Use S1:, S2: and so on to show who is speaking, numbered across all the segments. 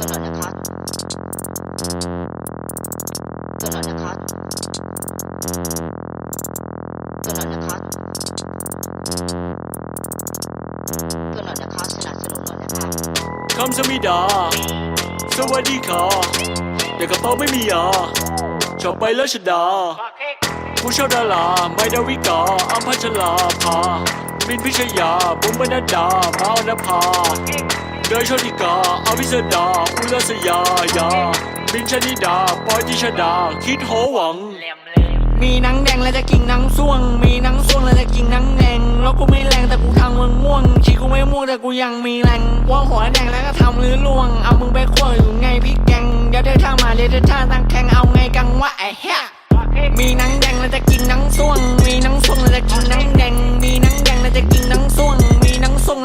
S1: ตัวหน่อยนะครับตัวหน่อยนะครับตัวหน่อยนะครับตัวหน่อยนะครับสนับสนุนหน่อยนะครับ
S2: คำสมิดา สวัสดีค่ะแต่กระเป๋าไม่มีอะชอบไปแล้วชดา ผู้เช่าดาราไม่ดาวิกาอัมพัชลาภาบินพิชยาบุ๋มบรรดามาอนภา เดยโชติกาอวิสดาอุลสยายาบินชนิดาปอยติชดา คิดโหวัง
S3: มีหนังแดงแล้วจะกินหนังส่วง มีหนังส่วงแล้วจะกินหนังแดงแล้วกูไม่แรงแต่กูทำมึงม่วงชีกูไม่ม่วงแต่กูยังมีแรงว่าหัวแดงแล้วก็ทำลือล่วง เอามึงไปขั้วอยู่ไงพี่แกงเดี๋ยวเธอท่ามาเดี๋ยวเธอท่าตั้งแข่งเอาไงกังวะไอ้เหี้ยมีหนังแดง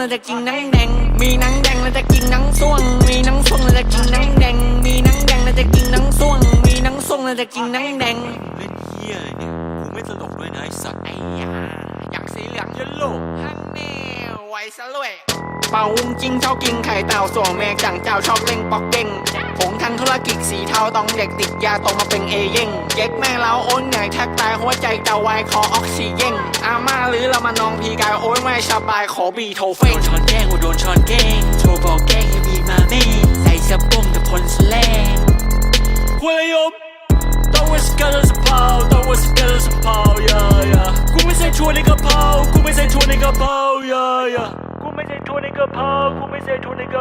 S3: หนังส่วงแล้วจะกินหนังแดง มีหนังแดงแล้วจะกินหนังส่วง มีหนังส่วงแล้วจะกินหนังแดง มีหนังแดงแล้วจะกินหนังส่วง มีหนังส่วงแล้วจะกินหนังแดง
S2: เล่นเฮียอะไรเนี่ยกูไม่ตลกด้วยนะไอสัตว์
S3: ไอ้ยาอยากสีเหลืองยันโลกฮันแน่ไว้ซะเลย เป่าวุ้งจริงชอบกินไข่เต่าส่วนแมกจังเจ้าชอบเล่งปอกเด้งผงทางธุรกิจสีเทาต้องเด็กติดยาตรงมาเป็นเอเย่งเย็กแม่เราโอนเหนื่อยแทบตายหัวใจจะวายคอออกซิเจนอาม่าหรือเรามานองพีกายโอ้ยไม่สบายขอบีโทเฟ
S2: โด
S3: ง
S2: นช้อนแกล้งว่าโดนช้อนแกล้งโทรบอกแกล้งให้มีมาแม่ใส่สะโพงแต่พลสแลงคุยยมต้องว่าสกัดสะเพราต้องว่าสกัดสะเพรายายากูไม่ใส่ชัวในกระเพรากูไม่ใส่ชัวในกระเพรายายากูไม่ใส่ชัวในกระเพรากูไม่ใส่ชัวในกร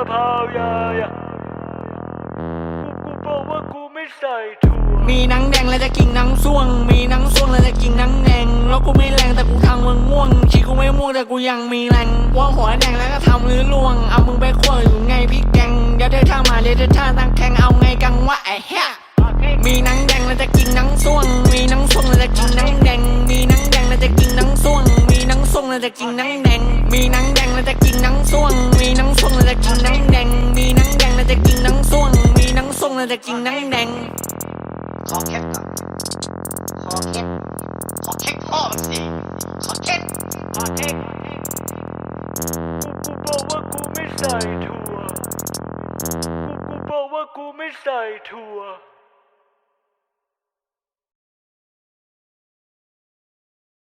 S2: ะเพรายายากูกูบอกว่ากูไม่ใส่ชัว
S3: มีหนังแดงแล้วจะกินหนังส่วง มีหนังส่วงแล้วจะกินหนังแดงแล้วกูไม่แรงแต่กูทำมึงม่วงชีกูไม่ม่วงแต่กูยังมีแรงว่าหัวแดงแล้วก็ทำลือล่วง เอามึงไปขั้วอยู่ไงพี่แกงเดี๋ยวเธอท่ามาเดี๋ยวเธอท่าตั้งแข่งเอาไงกังวะไอ้เหี้ยมีหนังแดงแล้วจะกินหนังส่วง มีหนังส่วงแล้วจะกินหนังแดง มีหนัง แล้วจะกินนังแดง มีนังแดงแล้วจะกินนังส่วง มีนังส่วงแล้วจะกินนังแดง มีนังแดงแล้วจะกินนังส่วง มีนังส่วงแล้วจะกินนังแดง
S1: ขอแคปก่อนขอแคปขอแคปพ่อมึงสิขอแคปขอแคป
S2: กูบอกว่ากูไม่ใส่ถั่วกูกูบอกว่ากูไม่ใส่ถั่ว